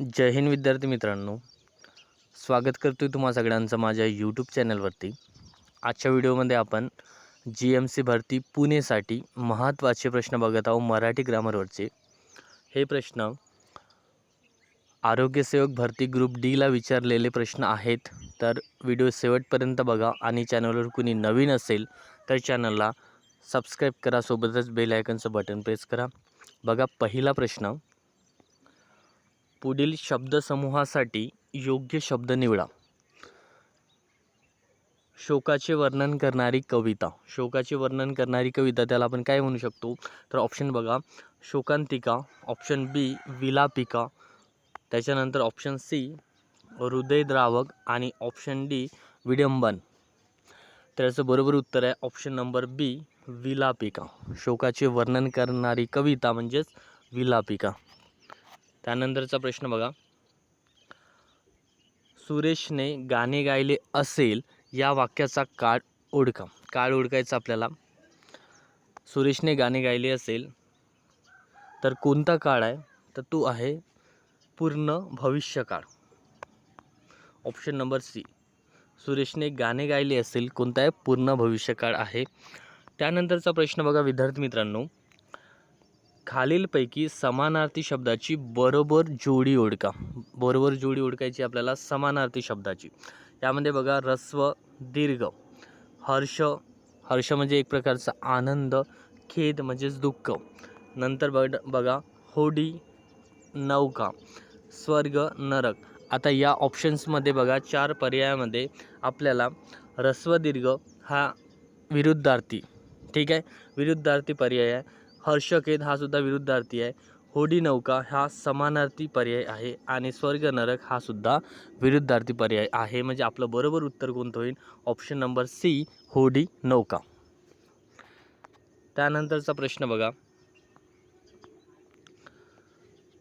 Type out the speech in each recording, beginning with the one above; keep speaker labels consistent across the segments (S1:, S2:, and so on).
S1: जय हिंद विद्यार्थी मित्रांनो. स्वागत करतो आहे तुम्हा सगळ्यांचं माझ्या यूट्यूब चॅनलवरती आजच्या व्हिडिओमध्ये आपण जी एम सी भरती पुणेसाठी महत्त्वाचे प्रश्न बघत आहोत मराठी ग्रामरवरचे. हे प्रश्न आरोग्यसेवक भरती ग्रुप डीला विचारलेले प्रश्न आहेत. तर व्हिडिओ शेवटपर्यंत बघा आणि चॅनलवर कुणी नवीन असेल तर चॅनलला सबस्क्राईब करा सोबतच बेल आयकनचं बटन प्रेस करा. बघा पहिला प्रश्न. पुढील शब्दसमूहासाठी योग्य शब्द निवडा. शोकाचे वर्णन करणारी कविता. शोकाचे वर्णन करणारी कविता त्याला आपण काय म्हणू शकतो? तर ऑप्शन बघा. शोकांतिका ऑप्शन बी विलापिका. त्याच्यानंतर ऑप्शन सी हृदयद्रावक आणि ऑप्शन डी विडंबन. तर याचं बरोबर उत्तर आहे ऑप्शन नंबर बी विलापिका. शोकाचे वर्णन करणारी कविता म्हणजेच विलापिका. त्यानंतरचा प्रश्न बघा. सुरेशने गाणे गायले असेल या वाक्याचा काळ ओळखा काळ ओळखायचा आपल्याला. सुरेशने गाणे गायले असेल तर कोणता काळ आहे? तर तो आहे पूर्ण भविष्यकाळ ऑप्शन नंबर सी. सुरेशने गाणे गायले असेल कोणता आहे? पूर्ण भविष्यकाळ आहे. त्यानंतरचा प्रश्न बघा विद्यार्थी मित्रांनो. खालीलपैकी समानार्थी शब्दाची बरोबर जोडी ओळखा. बरोबर जोडी ओळखायची आपल्याला समानार्थी शब्दाची. यामध्ये बघा रस्व दीर्घ हर्ष. हर्ष म्हणजे एक प्रकारचा आनंद खेद म्हणजेच दुःख. नंतर बघ बघा होडी नौका स्वर्ग नरक. आता या ऑप्शन्समध्ये बघा चार पर्यायामध्ये आपल्याला रस्वदीर्घ हा विरुद्धार्थी. ठीक आहे? विरुद्धार्थी पर्याय आहे. हर्षकेत हा सुद्धा विरुद्धार्थी आहे. होडी नौका हा समानार्थी पर्याय आहे आणि स्वर्ग नरक हा सुद्धा विरुद्धार्थी पर्याय आहे. म्हणजे आपलं बरोबर उत्तर कोणतं होईल? ऑप्शन नंबर सी होडी नौका. त्यानंतरचा प्रश्न बघा.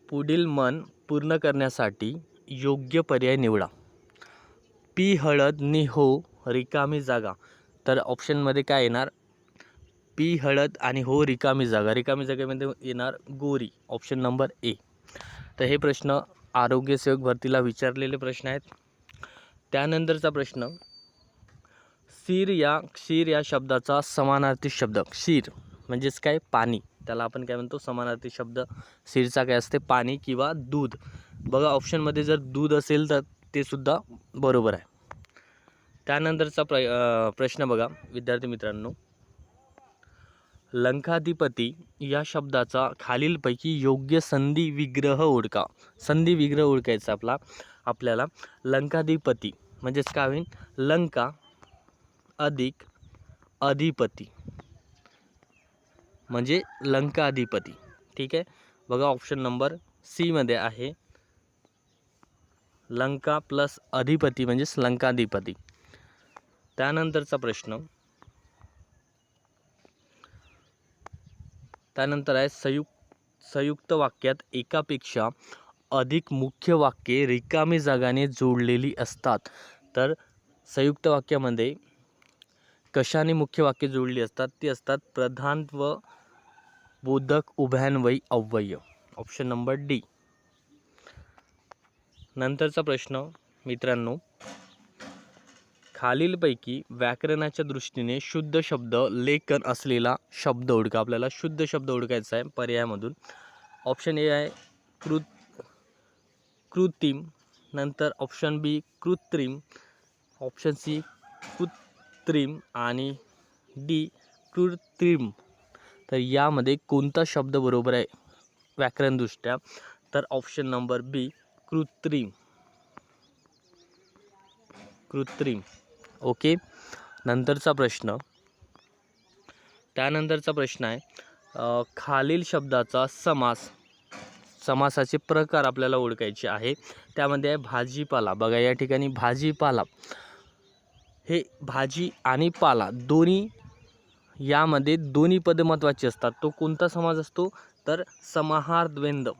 S1: पुढील मन पूर्ण करण्यासाठी योग्य पर्याय निवडा. पी हळद नि हो रिकामी जागा. तर ऑप्शनमध्ये काय येणार? पी हळद आणि हो रिकामी जागा. रिकामी जागेमध्ये येणार गोरी. ऑप्शन नंबर ए तर हे प्रश्न आरोग्यसेवक भरतीला विचारलेले प्रश्न आहेत. त्यानंतरचा प्रश्न सीर या क्षीर या शब्दाचा समानार्थी शब्द. क्षीर म्हणजेच काय? पाणी. त्याला आपण काय म्हणतो? समानार्थी शब्द. सीरचा काय असते? पाणी किंवा दूध. बघा ऑप्शनमध्ये जर दूध असेल तर ते सुद्धा बरोबर आहे. त्यानंतरचा प्र प्रश्न बघा विद्यार्थी मित्रांनो. लंकाधिपती या शब्दाचा खालीलपैकी योग्य संधी विग्रह ओळखा. संधी विग्रह ओळखायचा आपला आपल्याला लंकाधिपती म्हणजेच काय होईल लंका अधिक अधिपती. म्हणजे लंकाधिपती. ठीक आहे? बघा ऑप्शन नंबर सीमध्ये आहे. लंका प्लस अधिपती म्हणजेच लंकाधिपती. त्यानंतरचा प्रश्न त्यानंतर आहे संयुक्त संयुक्त वाक्यात एकापेक्षा अधिक मुख्य वाक्ये रिकामी जागाने जोडलेली असतात. तर संयुक्त वाक्यामध्ये कशाने मुख्य वाक्य जोडली असतात? ती असतात प्रधान व बोधक उभयान्वयी अव्यय. ऑप्शन नंबर डी नंतरचा प्रश्न मित्रांनो खालीलपैकी व्याकरणाच्या दृष्टीने शुद्ध शब्द लेखन असलेला शब्द ओळखा आपल्याला शुद्ध शब्द ओळखायचा आहे पर्यायामधून. ऑप्शन ए आहे कृत कृत्रिम. नंतर ऑप्शन बी कृत्रिम. ऑप्शन सी कृत्रिम आणि डी कृत्रिम. तर यामध्ये कोणता शब्द बरोबर आहे व्याकरणदृष्ट्या? तर ऑप्शन नंबर बी कृत्रिम. कृत्रिम. ओके. नंतरचा प्रश्न. त्यानंतरचा प्रश्न आहे खालील शब्दाचा समास समासाचे प्रकार आपल्याला ओळखायचे आहे. त्यामध्ये आहे भाजीपाला. बघा या ठिकाणी भाजीपाला. हे भाजी आणि पाला दोन्ही यामध्ये दोन्ही पद महत्त्वाची असतात. तो कोणता समाज असतो? तर समाहार द्वंद्व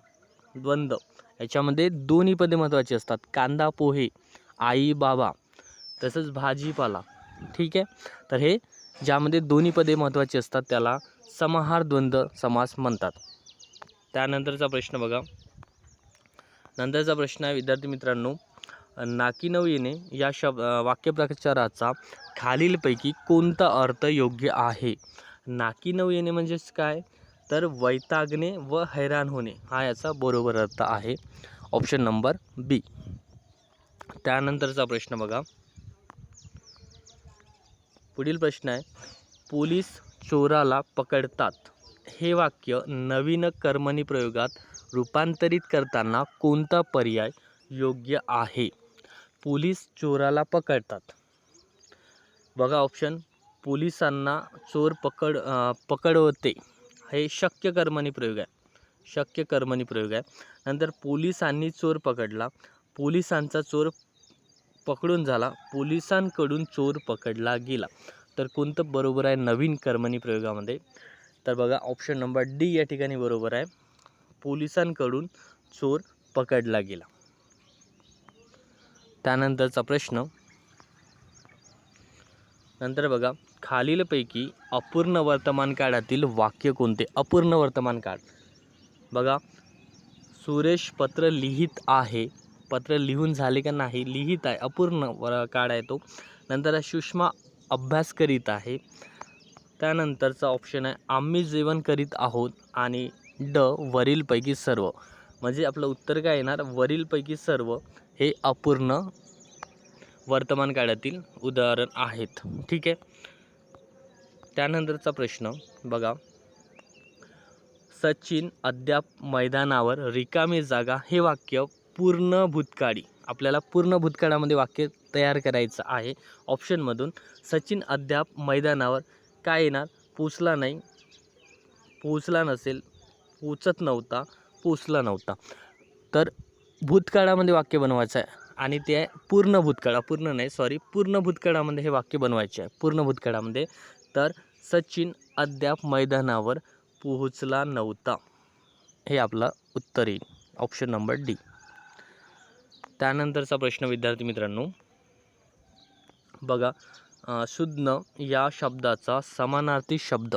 S1: द्वंद्व याच्यामध्ये दोन्ही पदे महत्त्वाची असतात. कांदा पोहे आई बाबा. तसंच भाजीपाला ठीक आहे? तर हे ज्यामध्ये दोन्ही पदे महत्त्वाची असतात त्याला समाहार द्वंद्व समास म्हणतात. त्यानंतरचा प्रश्न बघा. नंतरचा प्रश्न आहे विद्यार्थी मित्रांनो नाकी नऊ येणे या शब वाक्यप्रचाराचा खालीलपैकी कोणता अर्थ योग्य आहे? नाकी नऊ येणे म्हणजेच काय? तर वैतागणे व हैराण होणे हा याचा बरोबर अर्थ आहे. Option number B. त्यानंतरचा प्रश्न बघा. पुढील प्रश्न आहे पोलीस चोराला पकडतात. हे वाक्य नवीन कर्मणी प्रयोगात रूपांतरित करताना कोणता पर्याय योग्य आहे? पोलीस चोराला पकडतात. बघा ऑप्शन पोलिसांना चोर पकड पकडवते. हे शक्य कर्मणी प्रयोग आहे. शक्य कर्मणी प्रयोग आहे. नंतर पोलिसांनी चोर पकडला. पोलिसांचा चोर पकडून झाला. पोलिसांकडून चोर पकडला गेला. तर कोणतं बरोबर आहे नवीन कर्मणी प्रयोगामध्ये? तर बघा ऑप्शन नंबर डी या ठिकाणी बरोबर आहे. पोलिसांकडून चोर पकडला गेला. त्यानंतरचा प्रश्न. नंतर बघा खालीलपैकी अपूर्ण वर्तमान काळातील वाक्य कोणते? अपूर्ण वर्तमान काळ. बघा सुरेश पत्र लिहित आहे. पत्र लिहून झाले का नाही लिहित आहे अपूर्ण व काळ आहे तो. नंतर सुषमा अभ्यास करीत आहे. त्यानंतरचा ऑप्शन आहे आम्ही जेवण करीत आहोत आणि ड वरीलपैकी सर्व. म्हणजे आपलं उत्तर काय येणार? वरीलपैकी सर्व हे अपूर्ण वर्तमान काळातील उदाहरण आहेत. ठीक आहे? त्यानंतरचा प्रश्न बघा. सचिन अद्याप मैदानावर रिकामी जागा हे वाक्य पूर्ण भूतकाळी आपल्याला पूर्ण भूतकाळामध्ये वाक्य तयार करायचं आहे. ऑप्शनमधून सचिन अद्याप मैदानावर काय येणार? पोचला नाही. पोचला नसेल. पोचत नव्हता. पोचला नव्हता. तर भूतकाळामध्ये वाक्य बनवायचं आहे. आणि ते आहे पूर्ण भूतकाळ. पूर्ण नाही सॉरी पूर्ण भूतकाळामध्ये हे वाक्य बनवायचे आहे. पूर्ण भूतकाळामध्ये. तर सचिन अद्याप मैदानावर पोहोचला नव्हता. हे आपलं उत्तर येईल. ऑप्शन नंबर डी त्यानंतरचा प्रश्न विद्यार्थी मित्रांनो. बघा शुद्ध या शब्दाचा समानार्थी शब्द.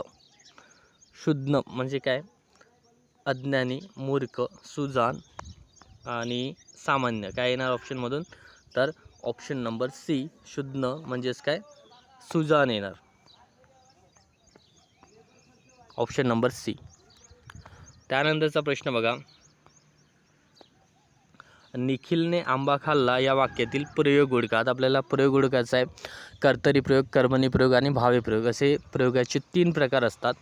S1: शुद्ध म्हणजे काय? अज्ञानी मूर्ख सुजान आणि सामान्य. काय येणार ऑप्शनमधून तर ऑप्शन नंबर सी शुद्ध म्हणजेच काय? सुजान येणार. ऑप्शन नंबर सी त्यानंतरचा प्रश्न बघा. निखिलने आंबा खाल्ला या वाक्यातील प्रयोग उडकात आपल्याला प्रयोग उडकायचा आहे. कर्तरी प्रयोग कर्मणी प्रयोग आणि भावे प्रयोग असे प्रयोगाचे तीन प्रकार असतात.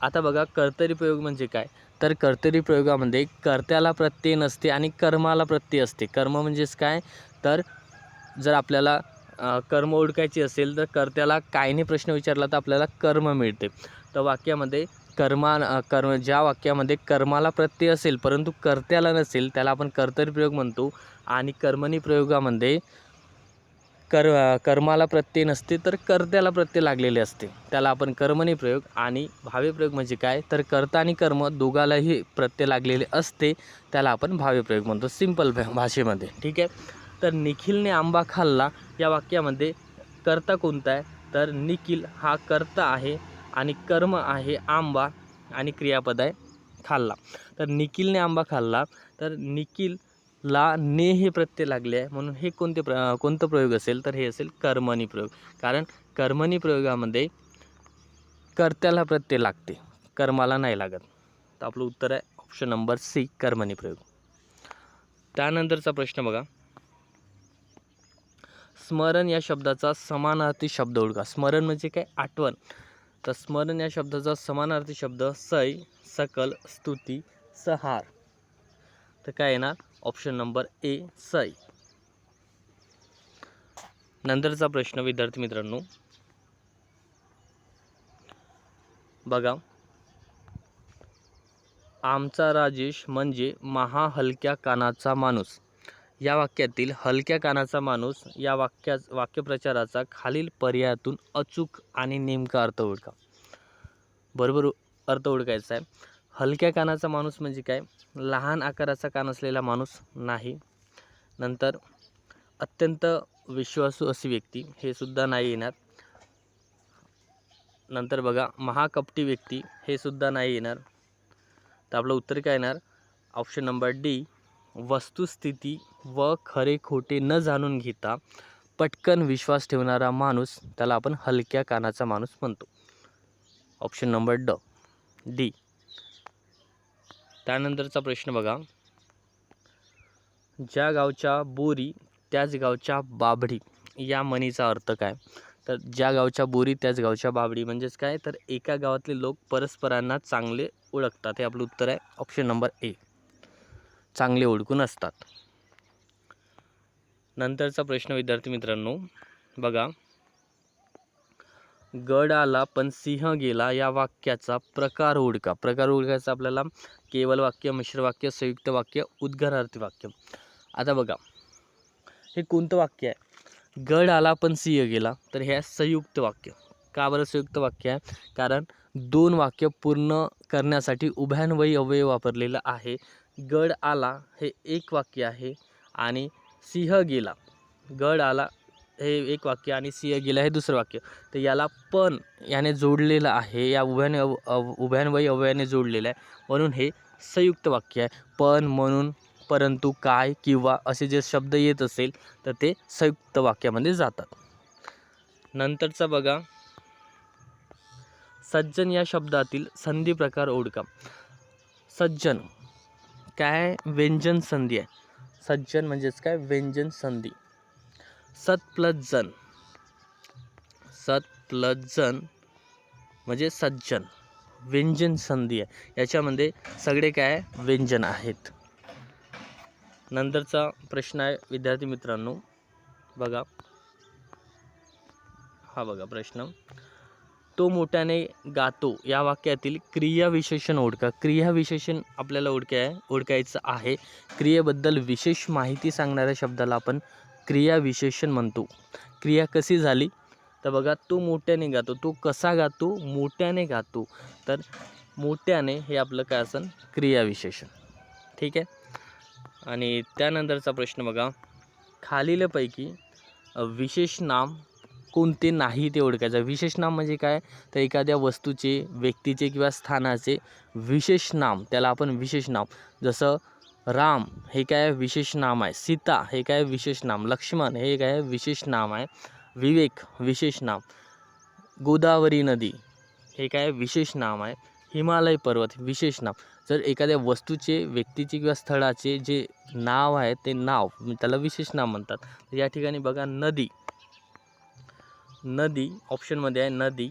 S1: आता बघा कर्तरी प्रयोग म्हणजे काय? तर कर्तरी प्रयोगामध्ये कर्त्याला प्रत्यय नसते आणि कर्माला प्रत्यय असते. कर्म म्हणजेच काय? तर जर आपल्याला कर्म ओळखायची असेल तर कर्त्याला कायने प्रश्न विचारला तर आपल्याला कर्म मिळते. तर वाक्यामध्ये कर्मा कर्म ज्या वाक्यामध्ये कर्माला प्रत्यय असेल परंतु कर्त्याला नसेल त्याला आपण कर्तरी प्रयोग म्हणतो. आणि कर्मणी प्रयोगामध्ये कर कर्माला प्रत्यय नसते तर कर्त्याला प्रत्यय लागलेले असते. त्याला आपण कर्मणी प्रयोग आणि भावे प्रयोग म्हणजे काय? तर कर्ता आणि कर्म दोघालाही प्रत्यय लागलेले असते त्याला आपण भावे प्रयोग म्हणतो सिंपल भाषेमध्ये. ठीक आहे? तर निखिलने आंबा खाल्ला. या वाक्यामध्ये कर्ता कोणता आहे? तर निखिल हा कर्ता आहे. आणि कर्म आहे आंबा आणि क्रियापद आहे खाल्ला. तर निखिलने आंबा खाल्ला. तर निखिलला ने हे प्रत्यय लागले आहे. म्हणून हे कोणते प्र कोणतं प्रयोग असेल? तर हे असेल कर्मणी प्रयोग. कारण कर्मणी प्रयोगामध्ये कर्त्याला प्रत्यय लागते. कर्माला नाही लागत. तर आपलं उत्तर आहे ऑप्शन नंबर सी कर्मणी प्रयोग. त्यानंतरचा प्रश्न बघा. स्मरण या शब्दाचा समानार्थी शब्द ओळखा स्मरण म्हणजे काय? आठवण. तर स्मरण या शब्दाचा समानार्थी शब्द सै सकल स्तुती सहार. तर काय येणार? ऑप्शन नंबर ए सै नंतरचा प्रश्न विद्यार्थी मित्रांनो. बघा. आमचा राजेश म्हणजे महाहलक्या कानाचा माणूस. या वाक्यातील हलक्या कानाचा माणूस या वाक्या वाक्यप्रचाराचा खालील पर्यायातून अचूक आणि नेमका अर्थ ओळखा. बरोबर अर्थ ओळखायचा आहे. हलक्या कानाचा माणूस म्हणजे काय? लहान आकाराचा कान असलेला माणूस नाही. नंतर अत्यंत विश्वासू अशी व्यक्ती हे सुद्धा नाही येणार. नंतर बघा महाकपटी व्यक्ती हे सुद्धा नाही येणार. तर आपलं उत्तर काय येणार? ऑप्शन नंबर डी वस्तुस्थिती व खरे खोटे न जाणून घेता पटकन विश्वास ठेवणारा माणूस त्याला आपण हलक्या कानाचा माणूस म्हणतो. ऑप्शन नंबर ड डी त्यानंतरचा प्रश्न बघा. ज्या गावच्या बोरी त्याच गावच्या बाभडी या म्हणीचा अर्थ काय? तर ज्या गावच्या बोरी त्याच गावच्या बाबडी म्हणजेच काय? तर एका गावातले लोक परस्परांना चांगले ओळखतात. हे आपलं उत्तर आहे. ऑप्शन नंबर ए चांगले ओळखून असतात. नंतरचा प्रश्न विद्यार्थी मित्रांनो बघा. गड आला पण सिंह गेला या वाक्याचा प्रकार ओळखा. प्रकार ओळखायचा आपल्याला केवल वाक्य मिश्र वाक्य संयुक्त वाक्य उद्गारार्थी वाक्य. आता बघा. हे कोणतं वाक्य आहे? गड आला पण सिंह गेला तर हे संयुक्त वाक्य. का बरं संयुक्त वाक्य आहे? कारण दोन वाक्य पूर्ण करण्यासाठी उभ्यान्वयी अवयव वापरलेलं आहे. गड आला हे एक वाक्य आहे आणि सिंह गेला. गड आला हे एक वाक्य आणि सिंह गेला हे दुसरं वाक्य. तर याला पण याने जोडलेलं आहे या उभ्याने अव अवयाने जोडलेलं आहे. म्हणून हे संयुक्त वाक्य आहे. पण म्हणून परंतु काय किंवा असे जे शब्द येत असेल तर ते संयुक्त वाक्यामध्ये जातात. नंतरचा बघा. सज्जन या शब्दातील संधी प्रकार ओळखा. सज्जन. काय व्यंजन संधी आहे? सज्जन म्हणजेच काय? व्यंजन संधी. सत प्लस जन. सत प्लस जन म्हणजे सज्जन. व्यंजन संधी आहे. याच्यामध्ये सगळे काय व्यंजन आहेत? नंतरचा प्रश्न आहे विद्यार्थी मित्रांनो. बघा. हा बघा प्रश्न. तो मोठ्याने गातो. या वाक्यातील क्रियाविशेषण ओळखा. क्रियाविशेषण आपल्याला ओळखाय ओळखायचं आहे. क्रियेबद्दल विशेष माहिती सांगणाऱ्या शब्दाला आपण क्रियाविशेषण म्हणतो. क्रिया कशी झाली? तर बघा तो मोठ्याने गातो. तो कसा गातो? मोठ्याने गातो. तर मोठ्याने हे आपलं काय असेल क्रियाविशेषण. ठीक आहे? आणि त्यानंतरचा प्रश्न बघा. खालीलपैकी विशेष नाम कोणते नाही ते ओळखायचं. विशेष नाम म्हणजे काय? तर एखाद्या वस्तूचे व्यक्तीचे किंवा स्थानाचे विशेष नाम. त्याला आपण विशेष नाम. जसं राम हे काय विशेष नाम आहे. सीता हे काय विशेष नाम. लक्ष्मण हे काय विशेष नाम आहे. विवेक विशेष नाम. गोदावरी नदी हे काय विशेष नाम आहे. हिमालय पर्वत विशेष नाम. जर एखाद्या वस्तूचे व्यक्तीचे किंवा स्थळाचे जे नाव आहे ते नाव त्याला विशेष नाम म्हणतात. तर या ठिकाणी बघा नदी. नदी ऑप्शनमध्ये आहे नदी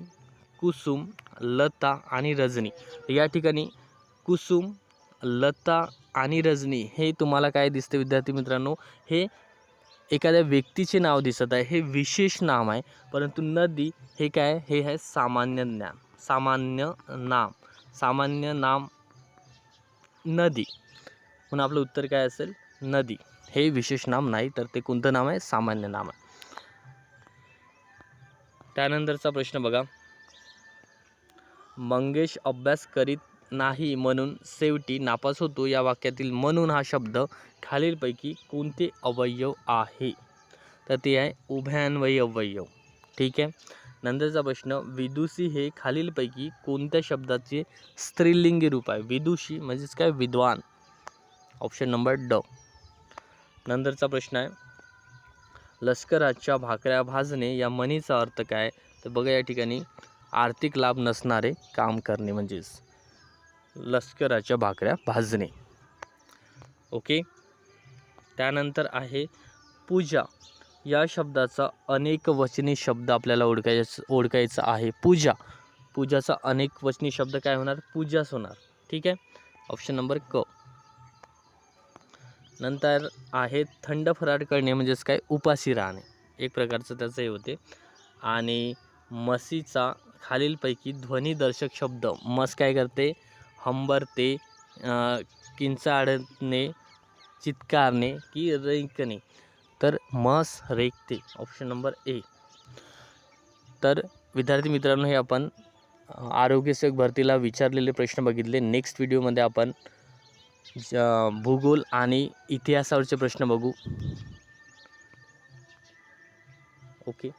S1: कुसुम लता आणि रजनी. या ठिकाणी कुसुम लता आणि रजनी हे तुम्हाला काय दिसते विद्यार्थी मित्रांनो? हे एखाद्या व्यक्तीचे नाव दिसत आहे. हे विशेष नाम आहे. परंतु नदी हे काय? हे आहे सामान्य ज्ञान. सामान्य नाम. सामान्य नाम नदी. म्हणून आपलं उत्तर काय असेल? नदी. हे विशेष नाम नाही तर ते कोणतं नाम आहे? सामान्य नाम आहे. त्यानंतरचा प्रश्न बघा. मंगेश अभ्यास करीत नाही म्हणून शेवटी नापास होतो. या वाक्यातील म्हणून हा शब्द खालीलपैकी कोणते अवयव आहे? तर ते आहे उभयान्वयी अवयव. ठीक आहे? नंतरचा प्रश्न विदुषी हे खालीलपैकी कोणत्या शब्दाचे स्त्रीलिंगी रूप आहे? विदुषी म्हणजेच काय? विद्वान. ऑप्शन नंबर ड नंतरचा प्रश्न आहे लष्कराच्या भाकऱ्या भाजणे या म्हणीचा अर्थ काय? तर बघा या ठिकाणी आर्थिक लाभ नसणारे काम करणे म्हणजेच लष्कराच्या भाकऱ्या भाजणे. ओके? त्यानंतर आहे पूजा. या शब्दाचा अनेक वचनी शब्द आपल्याला ओळखायचं ओळखायचा आहे. पूजा. पूजाचा अनेक वचनी शब्द काय होणार? पूजाच होणार. ठीक आहे? ऑप्शन नंबर क. नंतर आहे थंड फराट करणे म्हणजेच काय उपाशी राहणे. एक प्रकारचं त्याचं हे होते. आणि मसीचा खालीलपैकी ध्वनिदर्शक शब्द मस काय करते? हंबरते अं, किंचाळणे चित्कारणे की रेंकणे. तर मस रेखते ऑप्शन नंबर ए तर विद्यार्थी मित्रांनो हे आपण आरोग्यसेवक भरतीला विचारलेले प्रश्न बघितले. नेक्स्ट व्हिडिओमध्ये आपण भूगोल आणि इतिहासावरचे प्रश्न बघू. ओके.